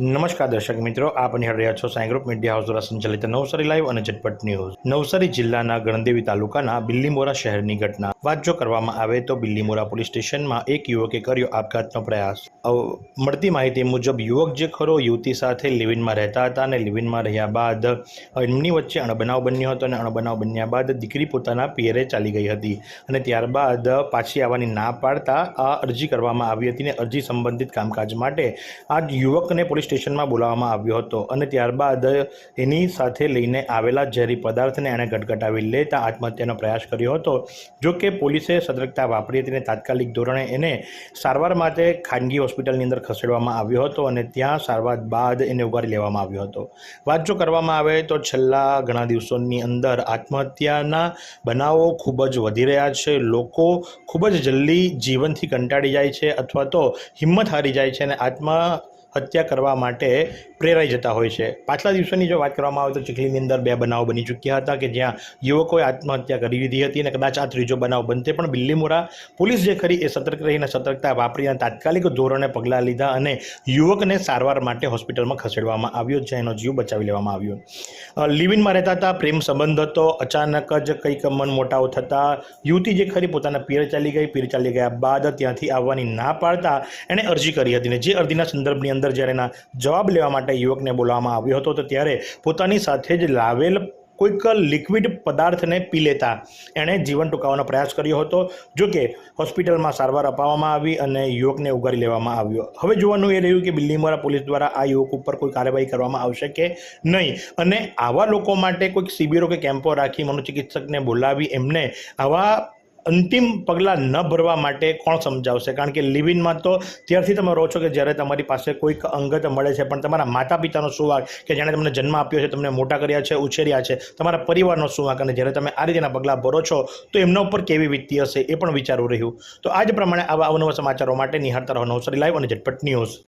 નમસ્કાર દર્શક મિત્રો, આપ નિહાળ રહ્યા છો સાઈ ગ્રુપ મીડિયા હાઉસ દ્વારા સંચાલિત નવસારી લાઈવ અને ઝટપટ ન્યૂઝ. નવસારી જિલ્લાના ગણદેવી તાલુકાના બિલ્લીમોરા શહેરની ઘટના. વાત જો કરવામાં આવે તો બિલ્લીમોરા પોલીસ સ્ટેશનમાં એક યુવકે કર્યો આપઘાતનો પ્રયાસ. મળતી માહિતી મુજબ યુવક જે ખરો યુવતી સાથે લિવિનમાં રહેતા હતા અને લિવિનમાં રહ્યા બાદ એમની વચ્ચે અણબનાવ બન્યો હતો અને અણબનાવ બન્યા બાદ દીકરી પોતાના પિયરે ચાલી ગઈ હતી અને ત્યારબાદ પાછી આવવાની ના પાડતા આ અરજી કરવામાં આવી હતી અને અરજી સંબંધિત કામકાજ માટે આ યુવકને પોલીસ સ્ટેશનમાં બોલાવવામાં આવ્યો હતો અને ત્યારબાદ એની સાથે લઈને આવેલા ઝેરી પદાર્થને એણે ગટગટાવી લેતા આત્મહત્યાનો પ્રયાસ કર્યો હતો. જો કે પોલીસે સતર્કતા વાપરી હતી અને તાત્કાલિક ધોરણે એને સારવાર માટે ખાનગી હોસ્પિટલની અંદર ખસેડવામાં આવ્યો હતો અને ત્યાં સારવાર બાદ એને ઉગારી લેવામાં આવ્યો હતો. વાત જો કરવામાં આવે તો છેલ્લા ઘણા દિવસોની અંદર આત્મહત્યાના બનાવો ખૂબ જ વધી રહ્યા છે. લોકો ખૂબ જ જલ્દી જીવનથી કંટાળી જાય છે અથવા તો હિંમત હારી જાય છે અને આત્મા હત્યા કરવા માટે પ્રેરાઈ જતા હોય છે. પાછલા દિવસોની જો વાત કરવામાં આવે તો ચીખલીની અંદર બે બનાવ બની ચૂક્યા હતા કે જ્યાં યુવકોએ આત્મહત્યા કરી લીધી હતી અને કદાચ આ ત્રીજો બનાવ બનતે પણ બિલ્લીમોરા પોલીસ જે ખરી એ સતર્ક રહીને સતર્કતા વાપરીને તાત્કાલિક ધોરણે પગલાં લીધા અને યુવકને સારવાર માટે હોસ્પિટલમાં ખસેડવામાં આવ્યો, જ્યાં એનો જીવ બચાવી લેવામાં આવ્યો. લિવિનમાં રહેતા હતા, પ્રેમ સંબંધ હતો, અચાનક જ કંઈક મન મોટાઓ થતાં યુવતી જે ખરી પોતાના પીર ચાલી ગઈ પીર ચાલી ગયા બાદ ત્યાંથી આવવાની ના પાડતા એણે અરજી કરી હતી ને જે અરજીના સંદર્ભની અંદર જ્યારે એના જવાબ લેવા માટે યુવકને બોલાવવામાં આવ્યો હતો, તો ત્યારે પોતાની સાથે જ લાવેલ કોઈક લિક્વિડ પદાર્થને પી લેતા એણે જીવન ટૂંકાવવાનો પ્રયાસ કર્યો હતો, જો કે હોસ્પિટલમાં સારવાર અપાવવામાં આવી અને યુવકને ઉગારી લેવામાં આવ્યો. હવે જોવાનું એ રહ્યું કે બિલ્લીમોરા પોલીસ દ્વારા આ યુવક ઉપર કોઈ કાર્યવાહી કરવામાં આવશે કે નહીં? અને આવા લોકો માટે કોઈક શિબિરો કે કેમ્પો રાખી મનોચિકિત્સકને બોલાવી એમને આવા અંતિમ પગલાં ન ભરવા માટે કોણ સમજાવશે? કારણ કે લિવિનમાં તો ત્યારથી તમે રહો છો કે જ્યારે તમારી પાસે કોઈક અંગત મળે છે, પણ તમારા માતા પિતાનો સુવાક કે જેણે તમને જન્મ આપ્યો છે, તમને મોટા કર્યા છે, ઉછેર્યા છે, તમારા પરિવારનો સુવાક અને જ્યારે તમે આ રીતેના પગલાં ભરો છો, તો એમના ઉપર કેવી વીતી હશે એ પણ વિચારવું રહ્યું. તો આ જ પ્રમાણે આવા અવનવા સમાચારો માટે નિહાળતા રહો નવસારી લાઈવ અને ઝટપટ ન્યૂઝ